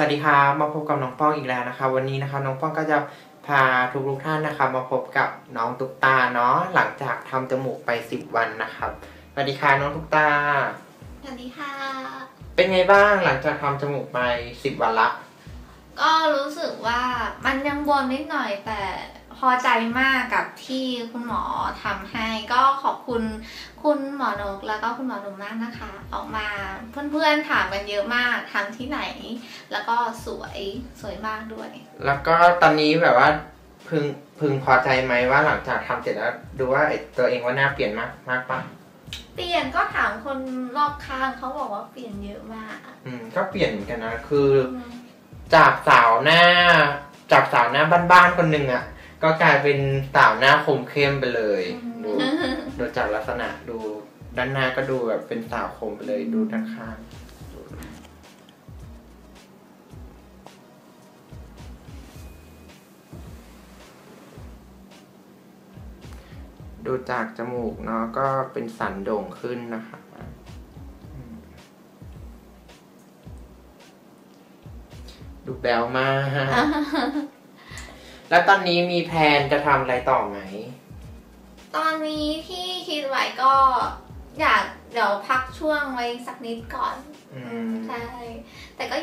วัสดีครับมาพบกับน้องป้องอีกแล้วนะคะ วันนี้นะคะน้องป้องก็จะพาทุกทุกๆท่านนะคะ มาพบกับน้องตุ๊กตาเนาะหลังจากทำจมูกไป 10 วันนะครับสวัสดีค่ะน้องตุ๊กตาสวัสดีค่ะ เป็นไงบ้างหลังจากทำจมูกไป 10 วันละ ก็รู้สึกว่ามันยังบวมนิดหน่อยแต่ พอใจมากกับที่คุณหมอทำให้ก็ขอบคุณคุณหมอนกแล้วก็คุณหมอหนุ่มมากนะคะ ออกมาเพื่อนๆถามกันเยอะมากทำที่ไหน แล้วก็สวยสวยมากด้วย แล้วก็ตอนนี้แบบว่าพึงพึงพอใจไหมว่าหลังจากทำเสร็จแล้วดูว่าไอตัวเองว่าหน้าเปลี่ยนมากมากปะเปลี่ยนก็ถามคนรอบข้างเขาบอกว่าเปลี่ยนเยอะมาก อืมก็เปลี่ยนเหมือนกันนะคือจากสาวหน้าจากสาวหน้าบ้านๆคนหนึ่งอะ่ะ ก็กลายเป็นสาวหน้าคมเข้มไปเลยดูดูจากลักษณะดูด้านหน้าก็ดูแบบเป็นสาวคมไปเลยดูด้านข้างดูจากจมูกเนาะก็เป็นสันโด่งขึ้นนะคะอืมดูแบวมาก แล้วตอนนี้มีแพลนจะทำอะไรต่อไหม ตอนนี้ที่คิดไว้ก็อยากเดี๋ยวพักช่วงไว้สักนิดก่อน อืม ใช่ แต่ก็